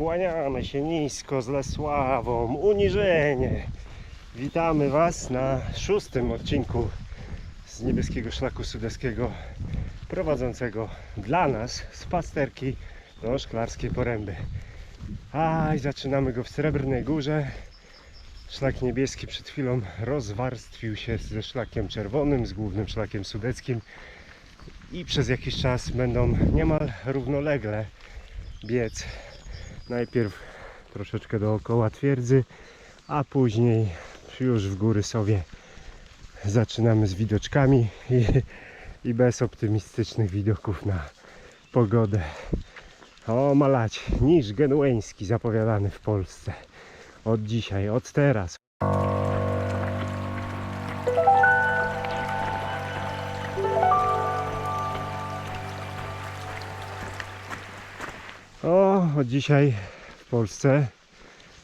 Kłaniamy się nisko z Lesławą, uniżenie. Witamy Was na szóstym odcinku z niebieskiego szlaku sudeskiego prowadzącego dla nas z pasterki do szklarskiej poręby. A i zaczynamy go w Srebrnej Górze. Szlak niebieski przed chwilą rozwarstwił się ze szlakiem czerwonym, z głównym szlakiem sudeckim i przez jakiś czas będą niemal równolegle biec. Najpierw troszeczkę dookoła twierdzy, a później już w góry sobie zaczynamy z widoczkami i, i bez optymistycznych widoków na pogodę. O malać, niż genueński zapowiadany w Polsce. Od dzisiaj, od teraz. Od dzisiaj w Polsce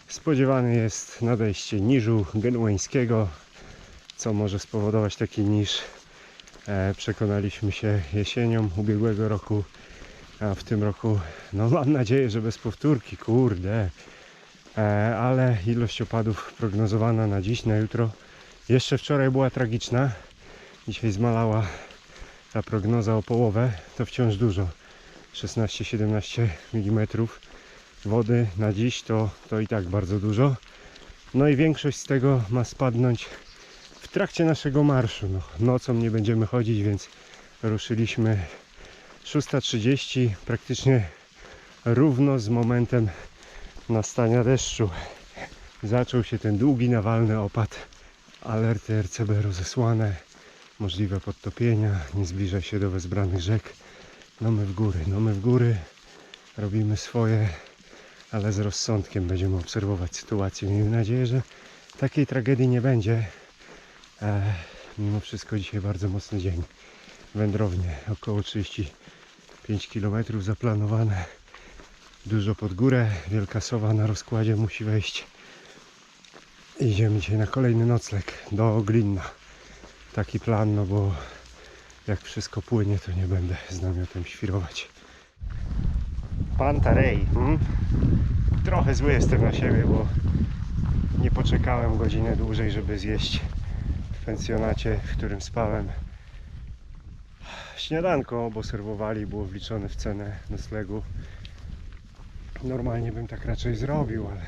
spodziewany jest nadejście niżu genueńskiego, co może spowodować taki niż. E, przekonaliśmy się jesienią ubiegłego roku, a w tym roku, no mam nadzieję, że bez powtórki, kurde. E, ale ilość opadów prognozowana na dziś, na jutro, jeszcze wczoraj była tragiczna. Dzisiaj zmalała ta prognoza o połowę, to wciąż dużo. 16-17 mm wody na dziś to, to i tak bardzo dużo. No i większość z tego ma spadnąć w trakcie naszego marszu. No, nocą nie będziemy chodzić, więc ruszyliśmy 6.30 praktycznie równo z momentem nastania deszczu. Zaczął się ten długi, nawalny opad. Alerty RCB rozesłane. Możliwe podtopienia. Nie zbliża się do wezbranych rzek. No my w góry, no my w góry. Robimy swoje, ale z rozsądkiem będziemy obserwować sytuację. Miejmy nadzieję, że takiej tragedii nie będzie. E, mimo wszystko dzisiaj bardzo mocny dzień. Wędrownie, około 35 km zaplanowane. Dużo pod górę, Wielka Sowa na rozkładzie musi wejść. Idziemy dzisiaj na kolejny nocleg do Glinna. Taki plan, no bo jak wszystko płynie, to nie będę z namiotem świrować. Pantarej. Hmm? Trochę zły jestem na siebie, bo nie poczekałem godzinę dłużej, żeby zjeść w pensjonacie, w którym spałem. Śniadanko, bo serwowali, było wliczone w cenę noclegu. Normalnie bym tak raczej zrobił, ale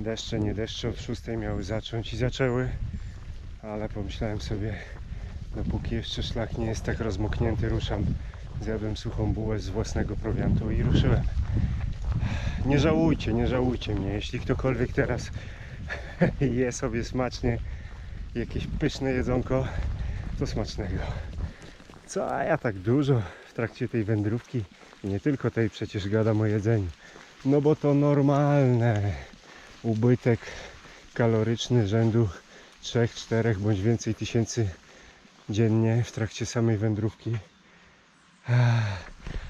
deszcze, nie deszcze od 6 miały zacząć i zaczęły, ale pomyślałem sobie, dopóki jeszcze szlak nie jest tak rozmoknięty, ruszam. Zjadłem suchą bułę z własnego prowiantu i ruszyłem. Nie żałujcie, nie żałujcie mnie. Jeśli ktokolwiek teraz je sobie smacznie jakieś pyszne jedzonko, to smacznego. Co, a ja tak dużo w trakcie tej wędrówki nie tylko tej przecież gadam o jedzeniu. No bo to normalne. Ubytek kaloryczny rzędu 3, 4 bądź więcej tysięcy dziennie w trakcie samej wędrówki.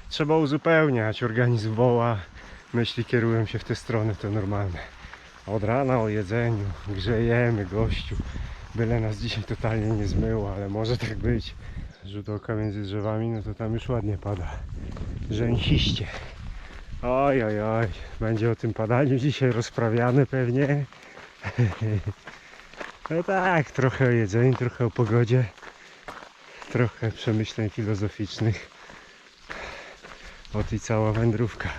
Trzeba uzupełniać, organizm woła, myśli kierują się w tę stronę, to normalne. Od rana o jedzeniu, grzejemy gościu. Byle nas dzisiaj totalnie nie zmyło, ale może tak być. Rzut oka między drzewami, no to tam już ładnie pada. Rzęsiście. Oj, oj, oj. Będzie o tym padaniu dzisiaj rozprawiane pewnie. No tak, trochę o jedzeniu, trochę o pogodzie. Trochę przemyśleń filozoficznych. Ot i cała wędrówka.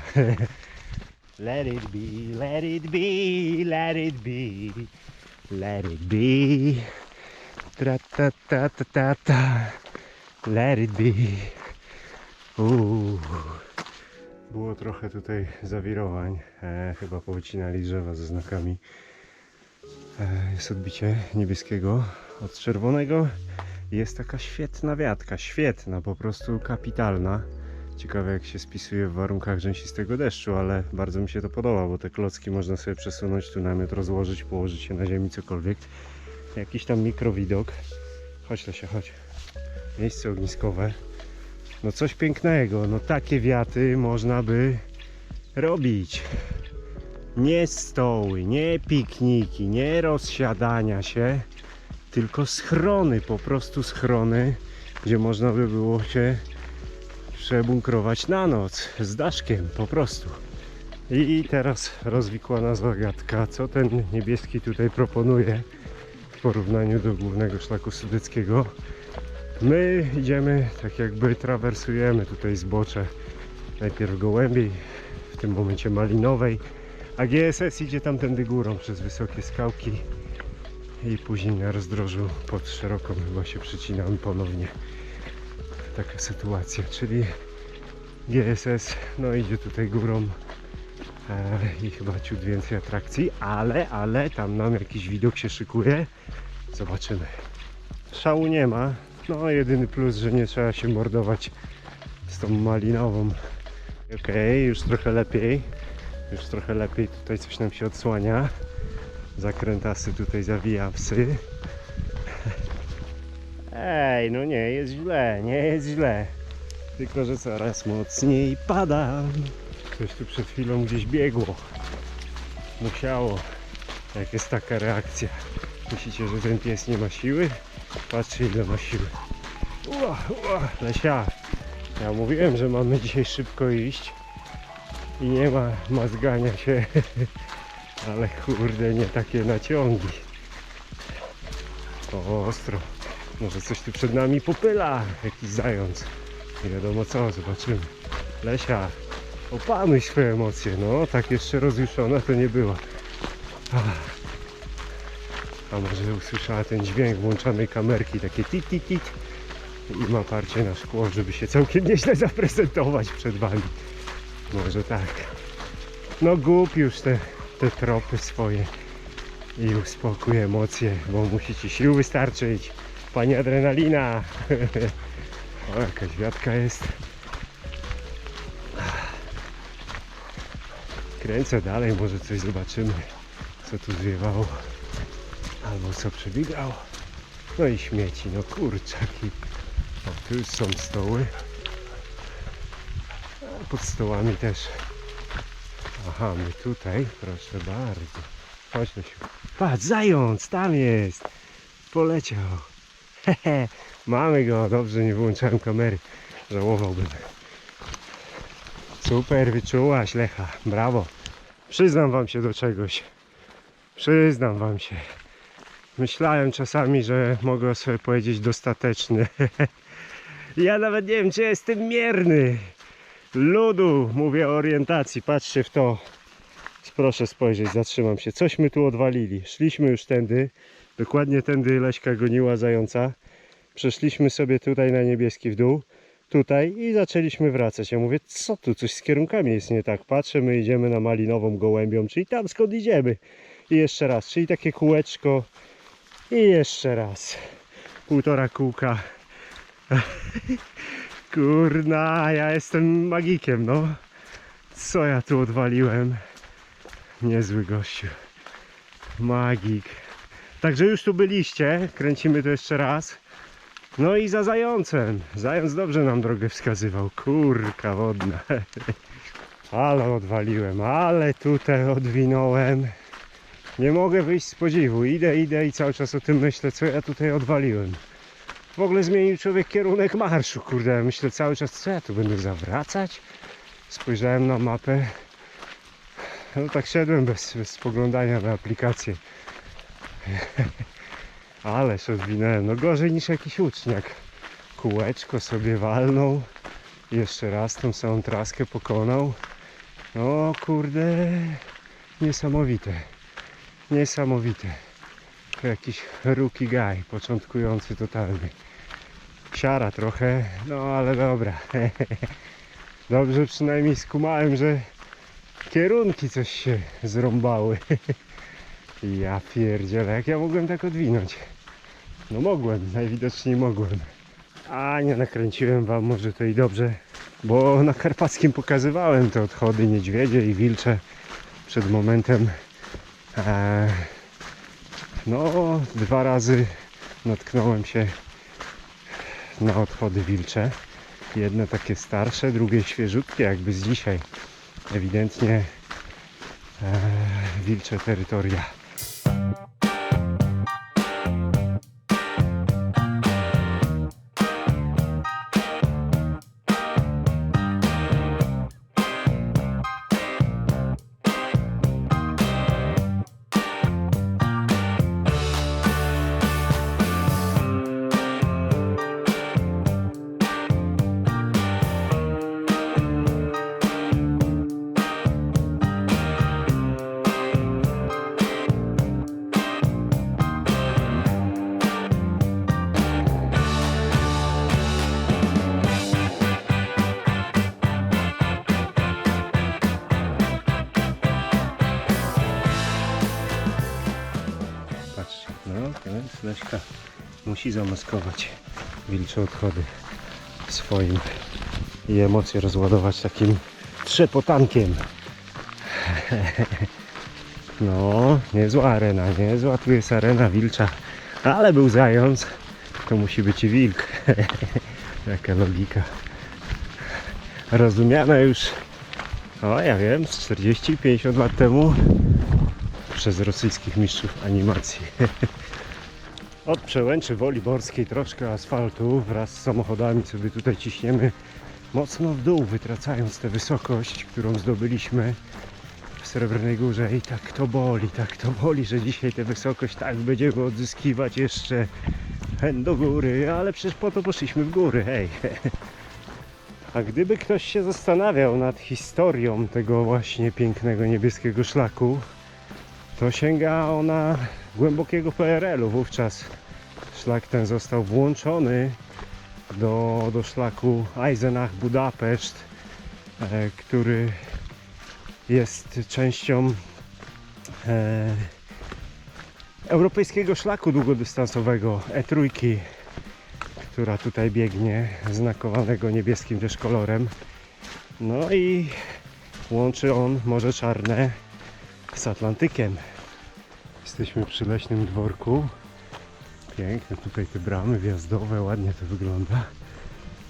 Let it be, let it be, let it be, let it be. Tra ta ta ta ta ta. Let it be. Uuu. Było trochę tutaj zawirowań. E, chyba powycinali drzewa ze znakami. E, jest odbicie niebieskiego od czerwonego. Jest taka świetna wiatka, świetna, po prostu kapitalna. Ciekawe jak się spisuje w warunkach rzęsistego deszczu, ale bardzo mi się to podoba, bo te klocki można sobie przesunąć, tu namiot rozłożyć, położyć się na ziemi, cokolwiek. Jakiś tam mikrowidok. Chodź Lesia, chodź. Miejsce ogniskowe. No coś pięknego, no takie wiaty można by robić. Nie stoły, nie pikniki, nie rozsiadania się, tylko schrony, po prostu schrony, gdzie można by było się przebunkrować na noc z daszkiem, po prostu. I teraz rozwikłana zagadka, co ten niebieski tutaj proponuje w porównaniu do głównego szlaku sudeckiego. My idziemy, tak jakby trawersujemy tutaj zbocze. Najpierw Gołębiej, w tym momencie Malinowej, a GSS idzie tamtędy górą przez wysokie skałki i później na rozdrożu pod szeroką chyba się przycinamy ponownie. Taka sytuacja, czyli GSS no idzie tutaj górą e, i chyba ciut więcej atrakcji, ale, ale tam nam jakiś widok się szykuje. Zobaczymy. Szału nie ma, no jedyny plus, że nie trzeba się mordować z tą malinową. Okej, już trochę lepiej. Już trochę lepiej, tutaj coś nam się odsłania. Zakrętasy tutaj zawija psy. Ej, no nie jest źle, nie jest źle. Tylko, że coraz mocniej pada. Coś tu przed chwilą gdzieś biegło. Musiało. Jak jest taka reakcja. Myślicie, że ten pies nie ma siły? Patrzcie ile ma siły. Ua, ua, Lesia. Ja mówiłem, że mamy dzisiaj szybko iść. I nie ma mazgania się. Ale kurde, nie takie naciągi. To ostro. Może coś tu przed nami popyla. Jakiś zając. Nie wiadomo co, zobaczymy. Lesia, opanuj swoje emocje. No, tak jeszcze rozjuszona to nie była. A może usłyszała ten dźwięk włączonej kamerki, takie tit, tit, tit. I ma parcie na szkło, żeby się całkiem nieźle zaprezentować przed wami. Może tak. No głup już te, te tropy swoje i uspokój emocje, bo musi ci sił wystarczyć. Pani adrenalina. O, jakaś wiatka jest. Kręcę dalej, może coś zobaczymy, co tu zwiewało. Albo co przebiegało. No i śmieci, no kurczaki. O, tu już są stoły. A pod stołami też. Aha, my tutaj, proszę bardzo. Chodź Lesiu. Patrz, zając, tam jest. Poleciał. Hehe, mamy go. Dobrze, nie wyłączałem kamery. Żałowałbym. Super, wyczułaś Lecha. Brawo. Przyznam wam się do czegoś. Przyznam wam się. Myślałem czasami, że mogę sobie powiedzieć dostateczny. ja nawet nie wiem, czy jestem mierny. Ludu, mówię o orientacji. Patrzcie w to. Proszę spojrzeć, zatrzymam się. Coś my tu odwalili. Szliśmy już tędy. Dokładnie tędy Leśka goniła zająca. Przeszliśmy sobie tutaj na niebieski w dół. Tutaj i zaczęliśmy wracać. Ja mówię, co tu, coś z kierunkami jest nie tak. Patrzę, my idziemy na malinową gołębią, czyli tam skąd idziemy. I jeszcze raz, czyli takie kółeczko. I jeszcze raz. Półtora kółka. Kurna, ja jestem magikiem, no. Co ja tu odwaliłem? Niezły gościu. Magik. Także już tu byliście. Kręcimy to jeszcze raz. No i za zającem. Zając dobrze nam drogę wskazywał. Kurka wodna. Ale odwaliłem, ale tutaj odwinąłem. Nie mogę wyjść z podziwu. Idę, idę i cały czas o tym myślę, co ja tutaj odwaliłem. W ogóle zmienił człowiek kierunek marszu, kurde. Myślę cały czas, co ja tu będę zawracać? Spojrzałem na mapę. No tak szedłem bez, bez spoglądania na aplikację. Ależ odwinąłem. No gorzej niż jakiś uczniak. Kółeczko sobie walnął. Jeszcze raz tą samą traskę pokonał. No kurde, niesamowite. Niesamowite. To jakiś rookie guy, początkujący totalny. Siara trochę, no ale dobra. Dobrze przynajmniej skumałem, że kierunki coś się zrąbały. Ja pierdzielę, jak ja mogłem tak odwinąć? No mogłem, najwidoczniej mogłem. A nie nakręciłem wam, może to i dobrze, bo na Karpackim pokazywałem te odchody niedźwiedzie i wilcze przed momentem. Eee, no, dwa razy natknąłem się na odchody wilcze. Jedne takie starsze, drugie świeżutkie, jakby z dzisiaj. Ewidentnie eee, wilcze terytoria. Musi zamaskować wilcze odchody swoim i emocje rozładować takim trzepotankiem. No, niezła arena, niezła tu jest arena wilcza, ale był zając, to musi być i wilk. Jaka logika. Rozumiana już, o ja wiem, z 40-50 lat temu przez rosyjskich mistrzów animacji. Od przełęczy Woli Borskiej troszkę asfaltu wraz z samochodami sobie tutaj ciśniemy mocno w dół, wytracając tę wysokość, którą zdobyliśmy w Srebrnej Górze i tak to boli, tak to boli, że dzisiaj tę wysokość tak będziemy odzyskiwać jeszcze hen do góry, ale przecież po to poszliśmy w góry, hej. A gdyby ktoś się zastanawiał nad historią tego właśnie pięknego niebieskiego szlaku, to sięga ona głębokiego PRL-u. Wówczas szlak ten został włączony do, do szlaku Eisenach-Budapeszt, e, który jest częścią e, europejskiego szlaku długodystansowego E3, która tutaj biegnie, znakowanego niebieskim też kolorem. No i łączy on Morze Czarne z Atlantykiem. Jesteśmy przy leśnym dworku. Piękne tutaj te bramy wjazdowe, ładnie to wygląda.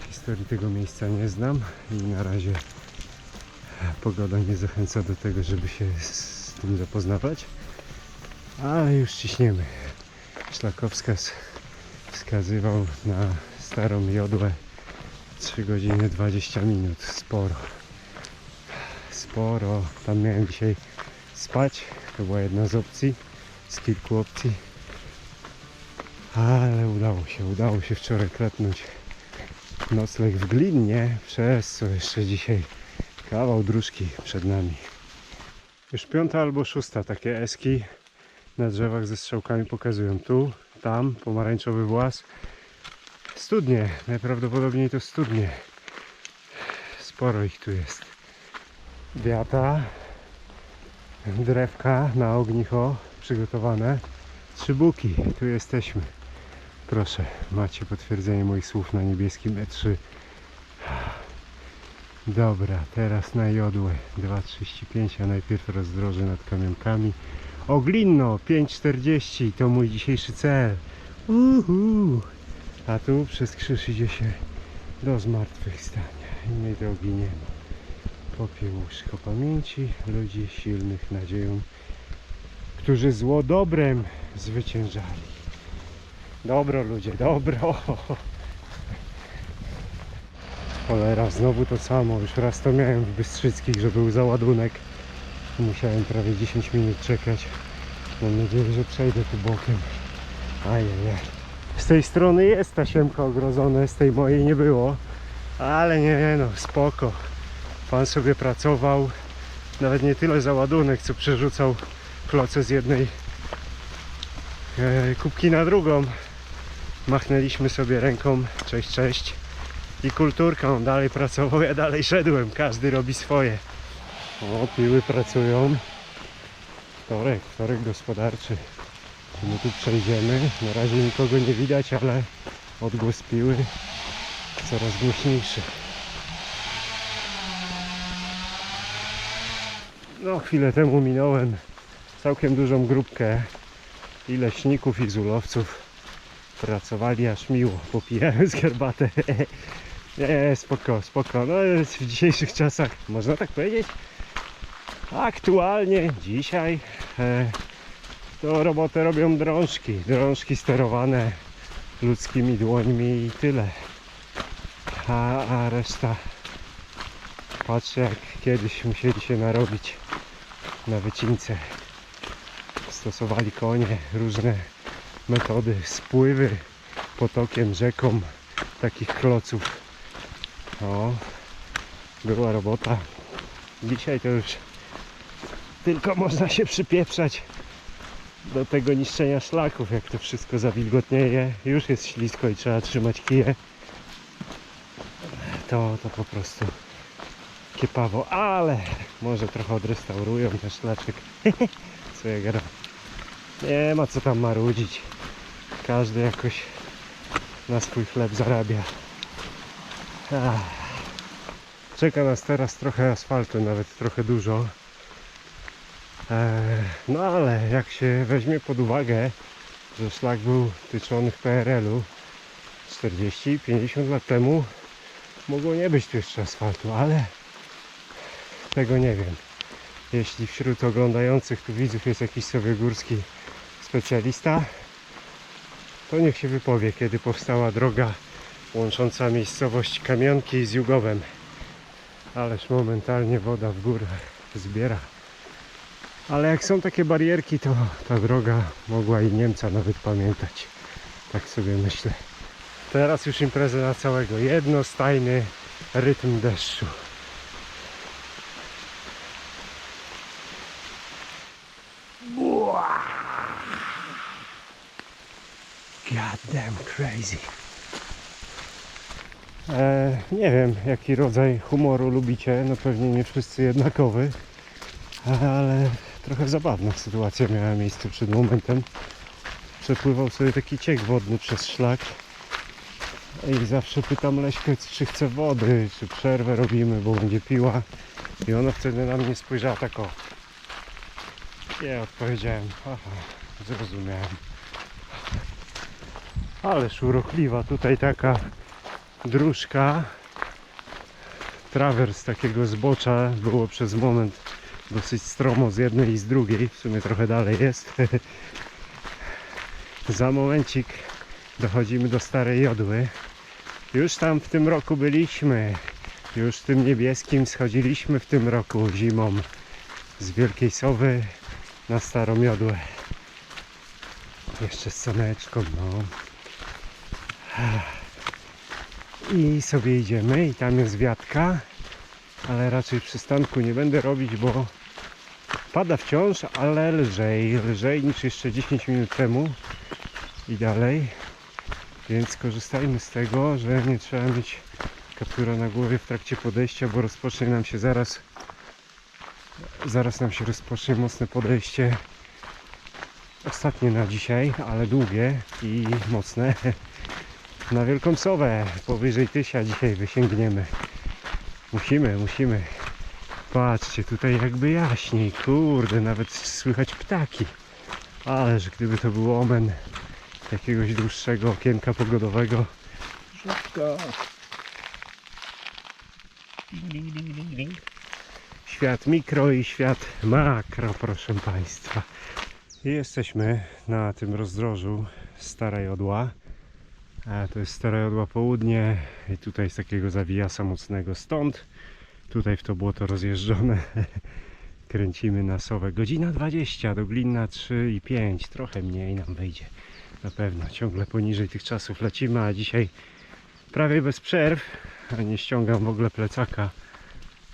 Historii tego miejsca nie znam i na razie pogoda nie zachęca do tego, żeby się z tym zapoznawać. Ale już ciśniemy. Szlakowskaz wskazywał na starą jodłę 3 godziny 20 minut. Sporo. Sporo. Tam miałem dzisiaj spać. To była jedna z opcji, z kilku opcji. Ale udało się, udało się wczoraj klepnąć nocleg w Glinnie, przez co jeszcze dzisiaj kawał dróżki przed nami. Już piąta albo szósta takie eski na drzewach ze strzałkami pokazują. Tu, tam, pomarańczowy włas. Studnie, najprawdopodobniej to studnie. Sporo ich tu jest. Wiata, drewka na ognicho przygotowane. Trzy buki, tu jesteśmy. Proszę, macie potwierdzenie moich słów na niebieskim E3. Dobra, teraz na jodłę 2,35, a najpierw rozdrożę nad kamionkami. Oglinno 5,40 to mój dzisiejszy cel. Uhu. A tu przez krzyż idzie się do zmartwychwstania. Innej drogi nie ma. Popiełuszko pamięci ludzi silnych nadzieją, którzy zło dobrem zwyciężali. Dobro ludzie, dobro. Cholera, znowu to samo. Już raz to miałem w Bystrzyckich, że był załadunek. Musiałem prawie 10 minut czekać. Mam nadzieję, że przejdę tu bokiem. Ajajaj. Z tej strony jest ta siemka ogrodzona, z tej mojej nie było. Ale nie no, spoko. Pan sobie pracował. Nawet nie tyle załadunek, co przerzucał kloce z jednej e, kubki na drugą. Machnęliśmy sobie ręką, cześć, cześć. I kulturka, on dalej pracował, ja dalej szedłem. Każdy robi swoje. O, piły pracują. Wtorek, wtorek gospodarczy. My tu przejdziemy. Na razie nikogo nie widać, ale odgłos piły coraz głośniejszy. No, chwilę temu minąłem całkiem dużą grupkę i leśników, i zulowców. Pracowali aż miło, popijałem z herbatę. Nie, spoko, spoko. No, w dzisiejszych czasach, można tak powiedzieć, aktualnie, dzisiaj, e, to robotę robią drążki. Drążki sterowane ludzkimi dłońmi i tyle. A, a reszta, patrzę jak kiedyś musieli się narobić na wycince. Stosowali konie, różne metody, spływy potokiem, rzeką takich kloców. O, była robota. Dzisiaj to już tylko można się przypieprzać do tego niszczenia szlaków, jak to wszystko zawilgotnieje. Już jest ślisko i trzeba trzymać kije. To, to po prostu kiepawo, ale może trochę odrestaurują ten szlaczek. Co ja gadam. Nie ma co tam marudzić. Każdy jakoś na swój chleb zarabia. Ach. Czeka nas teraz trochę asfaltu, nawet trochę dużo. Eee, No ale jak się weźmie pod uwagę, że szlak był tyczony w PRL-u 40-50 lat temu, mogło nie być tu jeszcze asfaltu, ale tego nie wiem. Jeśli wśród oglądających tu widzów jest jakiś sobie górski specjalista, to niech się wypowie, kiedy powstała droga łącząca miejscowość Kamionki z Jugowem. Ależ momentalnie woda w górach zbiera. Ale jak są takie barierki, to ta droga mogła i Niemca nawet pamiętać. Tak sobie myślę. Teraz już impreza na całego. Jednostajny rytm deszczu. Damn crazy. E, nie wiem, jaki rodzaj humoru lubicie. No pewnie nie wszyscy jednakowy. Ale trochę zabawna sytuacja miała miejsce przed momentem. Przepływał sobie taki ciek wodny przez szlak. I zawsze pytam Leśkę, czy chce wody, czy przerwę robimy, bo będzie piła. I ona wtedy na mnie spojrzała tak o. Nie, odpowiedziałem. Aha, zrozumiałem. Ależ urokliwa tutaj taka dróżka. Trawers takiego zbocza było przez moment dosyć stromo z jednej i z drugiej. W sumie trochę dalej jest. Za momencik dochodzimy do Starej Jodły. Już tam w tym roku byliśmy. Już tym niebieskim schodziliśmy w tym roku zimą z Wielkiej Sowy na Starą Jodłę. Jeszcze z no. I sobie idziemy i tam jest wiatka, ale raczej przystanku nie będę robić, bo pada wciąż, ale lżej, lżej niż jeszcze 10 minut temu i dalej. Więc korzystajmy z tego, że nie trzeba mieć kaptura na głowie w trakcie podejścia, bo rozpocznie nam się zaraz zaraz nam się rozpocznie mocne podejście ostatnie na dzisiaj, ale długie i mocne na Wielką Sowę powyżej Tysia dzisiaj wysięgniemy. Musimy, musimy. Patrzcie, tutaj jakby jaśniej. Kurde, nawet słychać ptaki. Ależ gdyby to był omen jakiegoś dłuższego okienka pogodowego. Rzutko świat mikro i świat makro proszę Państwa. Jesteśmy na tym rozdrożu Stara Jodła a to jest Stara Jodła Południe i tutaj z takiego zawijasa mocnego stąd. Tutaj w to błoto rozjeżdżone. Kręcimy na Sowę. Godzina 20 do Glinna 3 i 5 trochę mniej nam wyjdzie. Na pewno. Ciągle poniżej tych czasów lecimy a dzisiaj prawie bez przerw a nie ściągam w ogóle plecaka.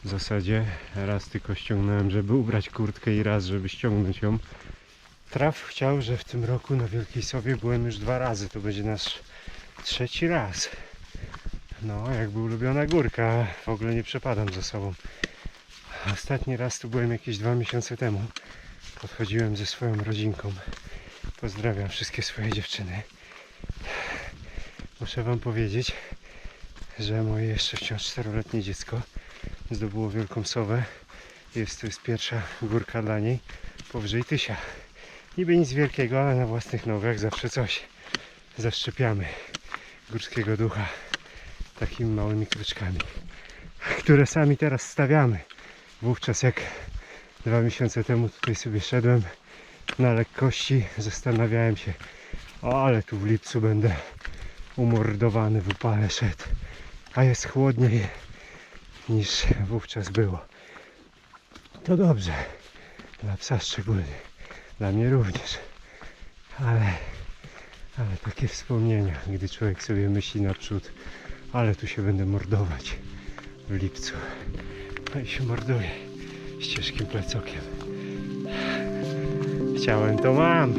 W zasadzie raz tylko ściągnąłem żeby ubrać kurtkę i raz żeby ściągnąć ją. Traf chciał, że w tym roku na Wielkiej Sowie byłem już dwa razy. To będzie nasz trzeci raz. No jakby ulubiona górka. W ogóle nie przepadam za sobą. Ostatni raz tu byłem jakieś dwa miesiące temu. Podchodziłem ze swoją rodzinką. Pozdrawiam wszystkie swoje dziewczyny. Muszę wam powiedzieć że moje jeszcze wciąż czteroletnie dziecko zdobyło wielką sowę. Jest to jest pierwsza górka dla niej powyżej tysia niby nic wielkiego ale na własnych nogach zawsze coś zaszczepiamy górskiego ducha takimi małymi kroczkami, które sami teraz stawiamy. Wówczas jak dwa miesiące temu tutaj sobie szedłem na lekkości, zastanawiałem się, o ale tu w lipcu będę umordowany w upale szedł, a jest chłodniej niż wówczas było. To dobrze, dla psa szczególnie, dla mnie również, ale ale takie wspomnienia, gdy człowiek sobie myśli naprzód, ale tu się będę mordować w lipcu. No i się morduje z ciężkim plecokiem. Chciałem to mam.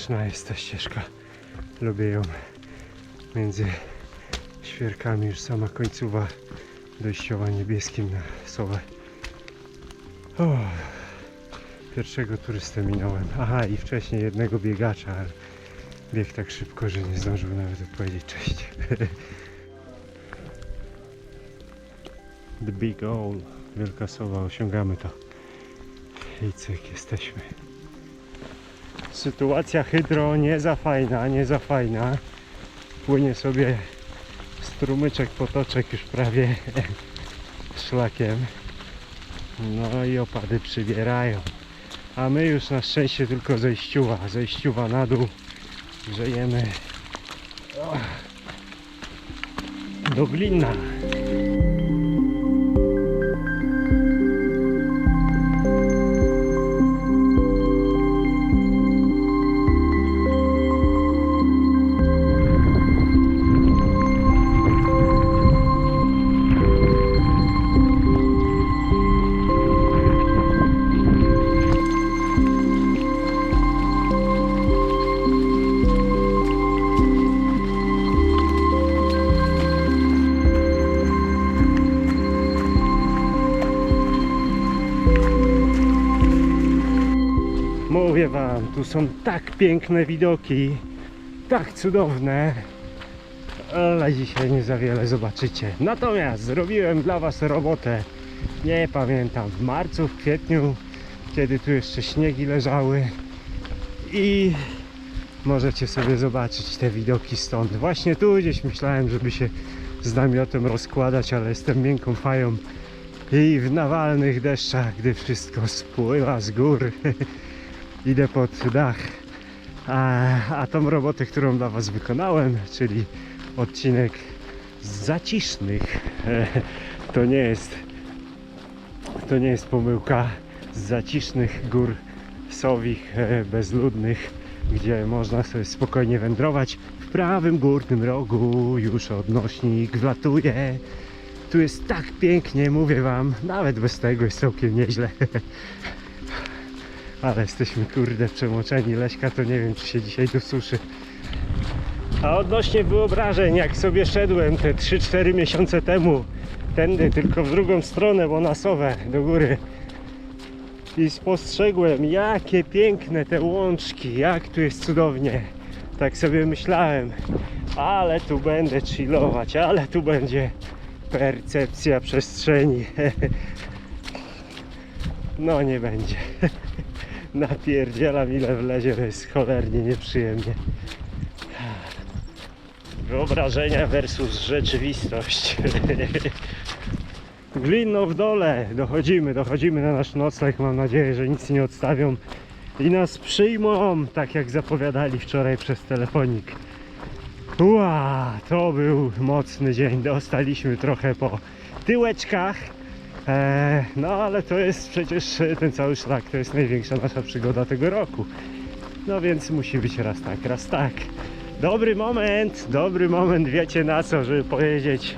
Klimatyczna jest ta ścieżka. Lubię ją. Między świerkami już sama końcowa dojściowa niebieskim na Sowę. O, pierwszego turystę minąłem. Aha, i wcześniej jednego biegacza, ale biegł tak szybko, że nie zdążył nawet odpowiedzieć cześć. The Big Owl, Wielka Sowa, osiągamy to. I cyk, jesteśmy. Sytuacja hydro nie za fajna, nie za fajna. Płynie sobie strumyczek, potoczek już prawie szlakiem. No i opady przybierają. A my już na szczęście tylko zejściuwa, zejściuwa na dół. Grzejemy do Glinna. Są tak piękne widoki, tak cudowne, ale dzisiaj nie za wiele zobaczycie. Natomiast zrobiłem dla was robotę, nie pamiętam, w marcu, w kwietniu, kiedy tu jeszcze śniegi leżały i możecie sobie zobaczyć te widoki stąd. Właśnie tu gdzieś myślałem, żeby się z namiotem rozkładać, ale jestem miękką fają i w nawalnych deszczach, gdy wszystko spływa z gór. idę pod dach. A, a tą robotę, którą dla Was wykonałem, czyli odcinek z zacisznych, to nie jest to nie jest pomyłka z zacisznych gór sowich, e, bezludnych, gdzie można sobie spokojnie wędrować. W prawym górnym rogu już odnośnik wlatuje. Tu jest tak pięknie, mówię Wam, nawet bez tego jest całkiem nieźle. Ale jesteśmy kurde przemoczeni. Leśka to nie wiem czy się dzisiaj dosuszy. A odnośnie wyobrażeń, jak sobie szedłem te 3-4 miesiące temu, tędy tylko w drugą stronę, bo na Sowę do góry i spostrzegłem jakie piękne te łączki, jak tu jest cudownie. Tak sobie myślałem, ale tu będę chillować, ale tu będzie percepcja przestrzeni. No nie będzie napierdzielam ile wlezie, to jest cholernie nieprzyjemnie. Wyobrażenia versus rzeczywistość. Glinno w dole, dochodzimy, dochodzimy na nasz nocleg, mam nadzieję, że nic nie odstawią i nas przyjmą, tak jak zapowiadali wczoraj przez telefonik. Ua, to był mocny dzień, dostaliśmy trochę po tyłeczkach, Eee, no ale to jest przecież e, ten cały szlak, to jest największa nasza przygoda tego roku. No więc musi być raz tak, raz tak. Dobry moment, dobry moment, wiecie na co, żeby powiedzieć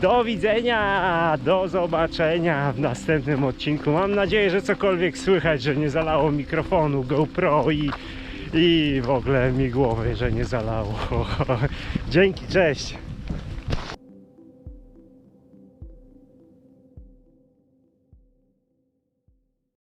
do widzenia, do zobaczenia w następnym odcinku. Mam nadzieję, że cokolwiek słychać, że nie zalało mikrofonu GoPro i, i w ogóle mi głowy, że nie zalało. Dzięki, cześć.